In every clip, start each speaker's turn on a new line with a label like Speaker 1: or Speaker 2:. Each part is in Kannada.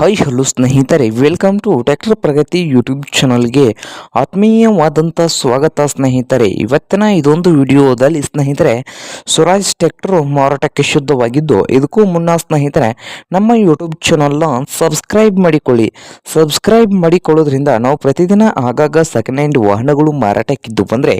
Speaker 1: ಹಾಯ್, ಹಲೋ ಸ್ನೇಹಿತರೆ. Welcome to tractor Pragati YouTube ಚಾನಲ್ಗೆ ಆತ್ಮೀಯವಾದಂಥ ಸ್ವಾಗತ ಸ್ನೇಹಿತರೆ. ಇವತ್ತಿನ ಇದೊಂದು ವಿಡಿಯೋದಲ್ಲಿ ಸ್ನೇಹಿತರೆ, ಸ್ವರಾಜ್ ಟ್ಯಾಕ್ಟರ್ ಮಾರಾಟಕ್ಕೆ ಶುದ್ಧವಾಗಿದ್ದು, ಇದಕ್ಕೂ ಮುನ್ನ ಸ್ನೇಹಿತರೆ, ನಮ್ಮ ಯೂಟ್ಯೂಬ್ ಚಾನಲ್ನ ಸಬ್ಸ್ಕ್ರೈಬ್ ಮಾಡಿಕೊಳ್ಳಿ. ಸಬ್ಸ್ಕ್ರೈಬ್ ಮಾಡಿಕೊಳ್ಳೋದ್ರಿಂದ ನಾವು ಪ್ರತಿದಿನ ಆಗಾಗ ಸೆಕೆಂಡ್ ಹ್ಯಾಂಡ್ ವಾಹನಗಳು ಮಾರಾಟಕ್ಕಿದ್ದು ಬಂದರೆ,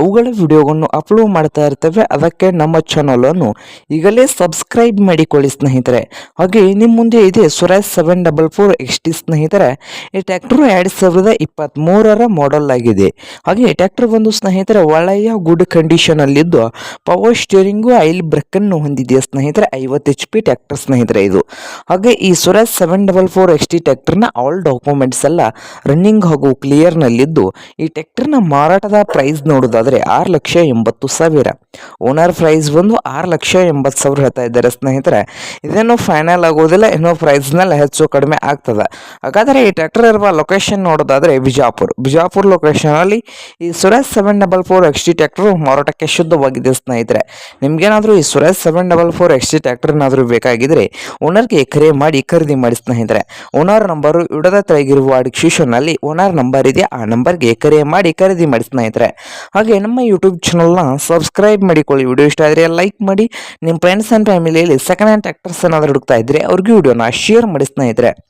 Speaker 1: ಅವುಗಳ ವಿಡಿಯೋಗಳನ್ನು ಅಪ್ಲೋಡ್ ಮಾಡ್ತಾ ಇರ್ತೇವೆ. ಅದಕ್ಕೆ ನಮ್ಮ ಚಾನಲನ್ನು ಈಗಲೇ ಸಬ್ಸ್ಕ್ರೈಬ್ ಮಾಡಿಕೊಳ್ಳಿ ಸ್ನೇಹಿತರೆ. ಹಾಗೆ ನಿಮ್ಮ ಮುಂದೆ ಇದೆ Swaraj seven double four X T ಸ್ನೇಹಿತರೆ, ಈ ಟ್ಯಾಕ್ಟರ್ ಎರಡು ಸಾವಿರದ ಇಪ್ಪತ್ತ್ಮೂರರ ಮಾಡೆಲ್ ಆಗಿದೆ ಹಾಗೆ ಈ ಟ್ಯಾಕ್ಟರ್ ಬಂದು ಸ್ನೇಹಿತರೆ, ಒಳ್ಳೆಯ ಗುಡ್ ಕಂಡೀಷನ್ ಅಲ್ಲಿದ್ದು ಪವರ್ ಸ್ಟೀರಿಂಗು ಐಲ್ ಬ್ರೇಕನ್ನು ಹೊಂದಿದೆ ಸ್ನೇಹಿತರೆ, ಐವತ್ತು ಎಚ್ ಪಿ ಟ್ಯಾಕ್ಟರ್ ಸ್ನೇಹಿತರೆ ಇದು. ಹಾಗೆ ಈ Swaraj seven double four X T ಟ್ಯಾಕ್ಟರ್ನ all documents ಎಲ್ಲ ರನ್ನಿಂಗ್ ಹಾಗೂ ಕ್ಲಿಯರ್ನಲ್ಲಿದ್ದು ಈ ಟ್ಯಾಕ್ಟರ್ನ ಮಾರಾಟದ ಪ್ರೈಸ್ ನೋಡೋದಾದರೆ ಆರು ಲಕ್ಷ ಎಂಬತ್ತು ಸಾವಿರ. ಓನರ್ ಪ್ರೈಸ್ ಬಂದು ಆರು ಲಕ್ಷ ಎಂಬತ್ತು ಸಾವಿರ ಹೇಳ್ತಾ ಇದ್ದಾರೆ ಸ್ನೇಹಿತರೆ. ಇದೇನು ಫೈನಲ್ ಆಗೋದಿಲ್ಲ, ಇನ್ನೂ ಪ್ರೈಸ್ನಲ್ಲಿ ಹೆಚ್ಚು ಕಡಿಮೆ ಆಗ್ತದೆ. ಹಾಗಾದರೆ ಈ ಟ್ರ್ಯಾಕ್ಟರ್ ಇರುವ ಲೊಕೇಶನ್ ನೋಡೋದಾದರೆ ಬಿಜಾಪುರ್. ಬಿಜಾಪುರ್ ಲೊಕೇಶನಲ್ಲಿ ಈ Suresh seven double four X T tractor ಮಾರಾಟಕ್ಕೆ ಶುದ್ಧವಾಗಿದೆ ಸ್ನೇಹಿತರೆ. ನಿಮಗೇನಾದರೂ ಈ Suresh seven double four X T tractor ಏನಾದರೂ ಬೇಕಾಗಿದ್ರೆ ಓನರ್ಗೆ ಕರೆ ಮಾಡಿ ಖರೀದಿ ಮಾಡಿ ಸ್ನೇಹಿತರೆ. ಓನರ್ ನಂಬರು ಇಡದ ತೆಳಗಿರುವ ಡಿಸ್ಕ್ರಿಪ್ಷನ್ನಲ್ಲಿ ಓನರ್ ನಂಬರ್ ಇದೆ. ಆ ನಂಬರ್ಗೆ ಕರೆ ಮಾಡಿ ಖರೀದಿ ಮಾಡಿ ಸ್ನೇಹಿತರೆ. ಹಾಗೆ ನಮ್ಮ ಯೂಟ್ಯೂಬ್ ಚಾನಲ್ನ ಸಬ್ಸ್ಕ್ರೈಬ್ ಮಾಡಿಕೊಳ್ಳಿ. ವಿಡಿಯೋ ಇಷ್ಟ ಆದರೆ ಲೈಕ್ ಮಾಡಿ. ನಿಮ್ಮ ಫ್ರೆಂಡ್ಸ್ ಆ್ಯಂಡ್ ಫ್ಯಾಮಿಲಿಯಲ್ಲಿ ಸೆಕೆಂಡ್ ಹ್ಯಾಂಡ್ ಟ್ಯಾಕ್ಟರ್ಸ್ ಏನಾದರೂ ಹುಡುಕ್ತಾ ಇದ್ದರೆ ಅವ್ರಿಗೆ ವಿಡಿಯೋನ ಶೇರ್ ಮಾಡಿ ಸ್ನೇಹಿತರೆ. ಕ್ಷೇತ್ರ